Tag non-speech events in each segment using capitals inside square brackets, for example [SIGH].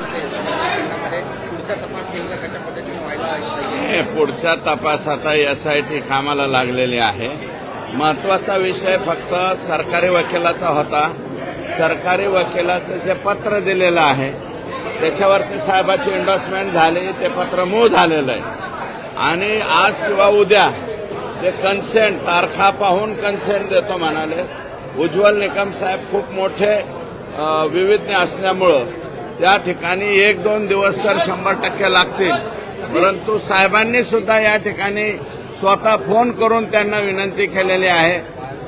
होते पुढचा तपास नेमका कशा पद्धतीने व्हायला पुढच्या तपासाचा एस आय टी कामाला लागलेली आहे. महत्त्वाचा विषय फक्त सरकारी वकिलाचा होता. सरकारी वकिलाचं जे पत्र दिलेलं आहे त्याच्यावरती साहेबाची एन्डॉर्समेंट झाली ते पत्र मूळ झालेलं आहे. आणि आज किंवा उद्या ते कन्सेंट तारखा पाहून कन्सेंट देतो म्हणाले. उज्ज्वल निकम साहेब खूप मोठे विविध असल्यामुळं त्या ठिकाणी एक दोन दिवस तर शंभर टक्के लागतील परंतु साहेबांनी सुद्धा या ठिकाणी स्वतः फोन करून त्यांना विनंती केलेली आहे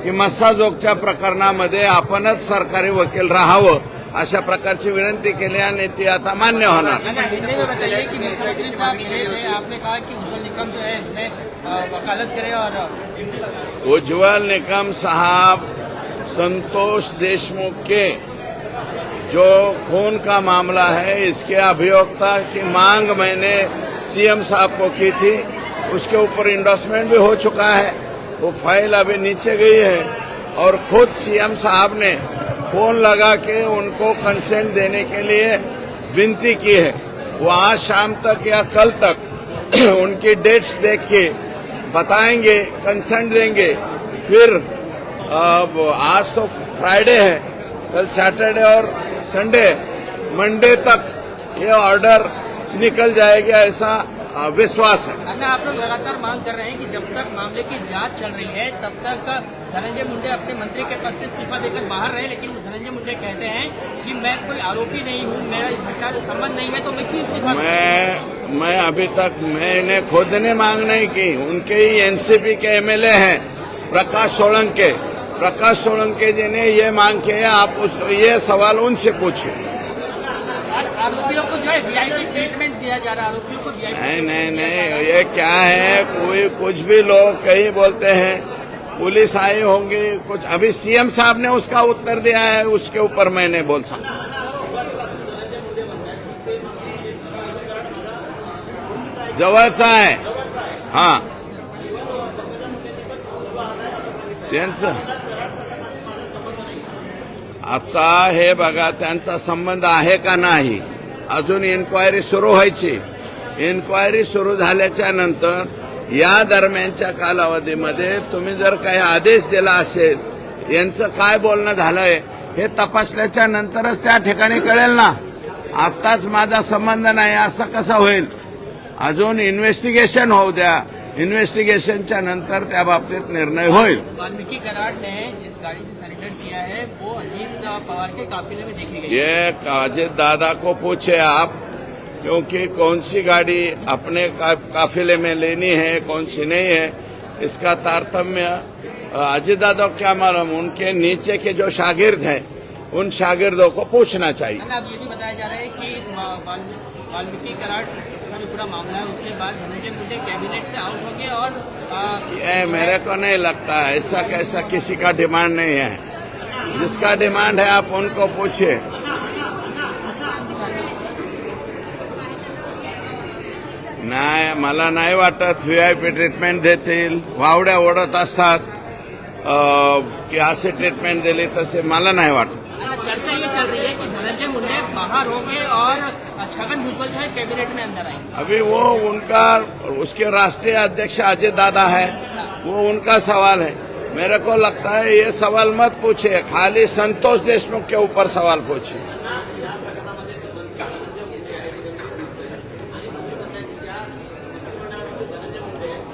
की मस्साजोगच्या प्रकरणामध्ये आपणच सरकारी वकील राहावं अशा प्रकारची विनंती केली आणि ती आता मान्य होणार है उज्जवल निकम साहब संतोष देशमुख के जो खून का मामला है, इसके अभियोक्ता की मांग मैंने सीएम साहब को की थी, उसके ऊपर इंडोर्समेंट भी हो चुका है। वो फ़ाइल अभी नीचे गई है और खुद सीएम साहब ने फ़ोन लगा के उनको कंसेंट देने के लिए विनती की है। वो आज शाम तक या कल तक [CLEARS THROAT] उनकी डेट्स देख के बताएँगे कंसेंट देंगे। फिर, अब आज तो फ्राइडे है, कल सैटरडे और संडे मंडे तक ये ऑर्डर निकल जाएगा ऐसा विश्वास है अन्ना आप लोग लगातार मांग कर रहे हैं कि जब तक मामले की जाँच चल रही है तब तक धनंजय मुंडे अपने मंत्री के पद से इस्तीफा देकर बाहर रहे लेकिन धनंजय मुंडे कहते हैं कि मैं कोई आरोपी नहीं हूँ मेरा इस घटना से संबंध नहीं है तो मैं क्यों इस्तीफा? मैं मैं अभी तक मैंने खुद ने मांग नहीं की उनके ही एनसीपी के एमएलए हैं प्रकाश सोलंके प्रकाश सोलंके जी ने ये मांग की है आप उस ये सवाल उनसे पूछिए। आरोपियों को जो है वीआईपी ट्रीटमेंट दिया जा रहा है आरोपियों को नहीं नहीं नहीं ये क्या है? कोई कुछ भी लोग कहीं बोलते हैं पुलिस आई होंगी कुछ अभी सीएम साहब ने उसका उत्तर दिया है उसके ऊपर मैं नहीं बोल सकता। जवळचा आहे हा। त्यांचं आता हे बघा त्यांचा संबंध आहे का नाही? अजून इन्क्वायरी सुरू व्हायची. इन्क्वायरी सुरू झाल्याच्यानंतर या दरम्यानच्या कालावधीमध्ये तुम्ही जर काही आदेश दिला असेल यांचं काय बोलणं झालंय हे तपासल्याच्या नंतरच त्या ठिकाणी कळेल ना. आत्ताच माझा संबंध नाही असं कसं होईल? अजून इन्व्हेस्टिगेशन होऊ द्या. इन्व्हेस्टिगेशनच्या नंतर त्या बाबतीत निर्णय होईल. वाल्मीकि कराड ने जिस गाड़ी से सरेंडर किया है वो अजीत पवार के काफिले में देखी गई। ये अजित दादा को पूछे आप क्योंकि कौन सी गाड़ी अपने का, काफिले में लेनी है कौन सी नहीं है इसका तारतम्य अजित दादा को क्या मालूम उनके नीचे के जो शागिर्द हैं उन शागिर्दों को पूछना चाहिए। अब ये भी बताया जा रहा है कि इस वाल्मीकि कराड जो पूरा मामला है उसके बाद धनंजय मुंडे कैबिनेट से आउट हो गए और आ, ये मेरे को नहीं लगता है ऐसा कैसा किसी का डिमांड नहीं है। जिसका डिमांड है आप उनको पूछिए। नाही मला नाही वाटत व्ही आय पी ट्रीटमेंट देतील. वावड्या ओढत असतात. की असे ट्रीटमेंट दिली तसे मला नाही वाटत. चर्चा ये चल रही है कि धनंजय मुंडे बाहर होंगे और छगन भुजबल जो है कैबिनेट में अंदर आएँगे। अभी वो उनका उसके राष्ट्रीय अध्यक्ष अजय दादा है, वो उनका सवाल है। मेरे को लगता है ये सवाल मत पूछे खाली संतोष देशमुख के ऊपर सवाल पूछे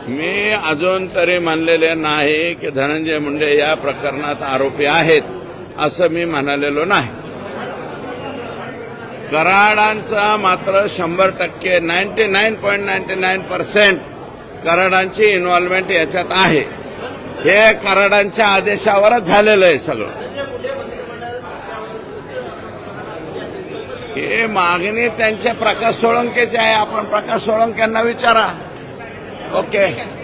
मी अजून तरी म्हणलेले नाही की धनंजय मुंडे या प्रकरणात आरोपी आहेत, असं मी म्हणालेलो नाही. कराडांचा मात्र शंभर टक्के ninety nine point ninety nine percent कराडांची involvement याच्यात आहे. हे कराडांच्या आदेशावरच झालेलं आहे सगळं. हे मागणी त्यांच्या प्रकाश सोळंकेची आहे. आपण प्रकाश सोळंक्यांना विचारा. ओके.